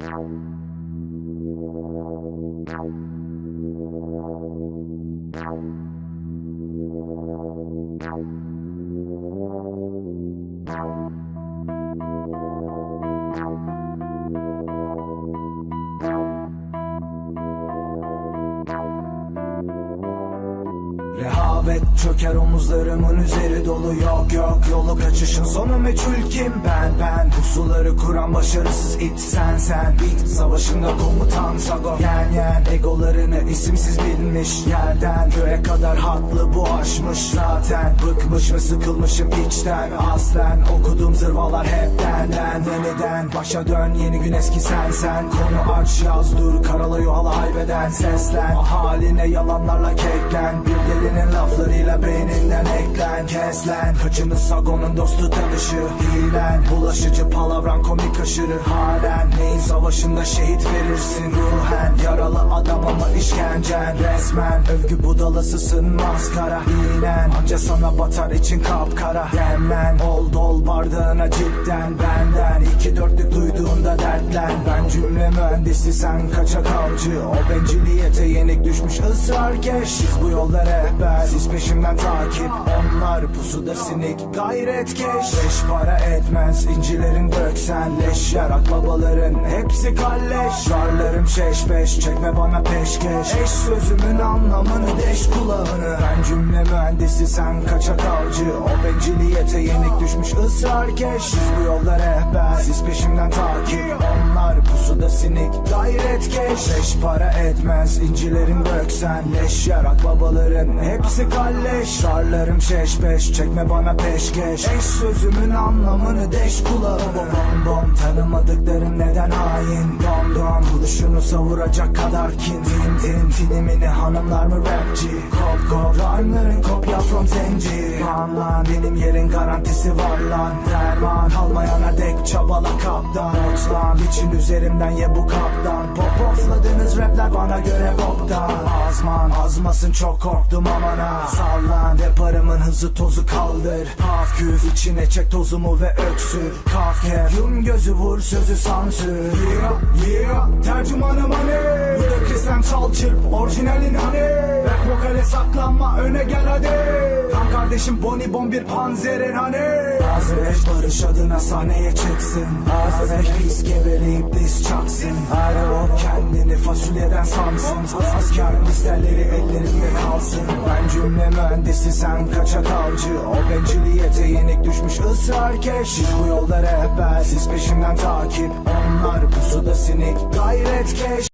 Thank you. Rehavet çöker omuzlarımın üzeri dolu. Yok yok Yolu kaçışın sonu meçhul kim? Ben ben. Pusuları kuran başarısız it sen sen. Bit savaşında komutan Sago yen yen. Egolarını isimsiz bilmiş yerden. Göğe kadar hatlı bu aşmış zaten. Bıkmış ve sıkılmışım içten. Aslen okuduğum zırvalar hepten den Yeniden. Başa dön yeni gün eski sen sen. Konu aç yaz dur. Karala yuhala haybeden. Seslen. Haline yalanlarla keklen. Bir delinin laflarıyla beyninden eklen Keslen. Kaçını sagonun dostu tanışı Hilen. Bulaşıcı palavran komik aşırı Halen. Neyin savaşında şehit verirsin ruhen. Yaralı adam ama işkencen resmen. Övgü budalısısın maskara İğnen anca sana batar için kapkara Demlen ol dol bardağına cidden benden. İki dörtlük duyduğunda dertlen cümle mühendisi sen kaçak avcı O benciliyete yenik düşmüş ısrarkeş Siz bu yolda rehber siz peşimden takip. Onlar pusuda sinik gayret keş. Beş para etmez incilerin döksen Leş. Yarak babaların hepsi kalleş. Zarlarım şeş beş çekme bana peşkeş. Eş sözümün anlamını deş kulağını. Ben cümle mühendisi sen kaçak avcı O benciliyete yenik düşmüş ısrarkeş Siz bu yolda rehber siz peşimden takip Onlar pusuda sinik. Gayret keş Beş para etmez. İncilerin döksen Leş yarak babaların. Hepsi kalleş. Zarlarım şeş beş. Çekme bana peşkeş. Eş sözümün anlamını deş kulağını Bom bom tanımadıklarım neden kurşunu savuracak kadar kin. Tin tin tinimini hanımlar mı rapçi? Kop kop rhyme'ların kopya from zenci. Lan lan benim yerin garantisi var lan. Derman kalmayana dek çabala kaptan. Nox lan için üzerimden ye bu kaptan. Pop offladığınız rapler bana göre boktan Azman azmasın çok korktum aman ha. Sallan deparımın hızı tozu kaldır. Haf küf içine çek tozumu ve öksür. Kaf kef yum gözü vur sözü sansür. Yeah yeah tercümanım hani? Ludacris'ten çal çırp orijinalin hani? Rap vokale saklanma öne gel hadi. Kan kardeşim Bonnie Bon bir panzerin hani? Azreş barış adına sahneye çıksın. Azreş pis geveleyip diz çaksın sansın Asker listeleri ellerimde kalsın. Ben cümle mühendisi sen kaçak avcı O benciliyete yenik düşmüş ısrarkeş Siz bu yolda rehber siz peşimden takip. Onlar pusuda sinik gayret keş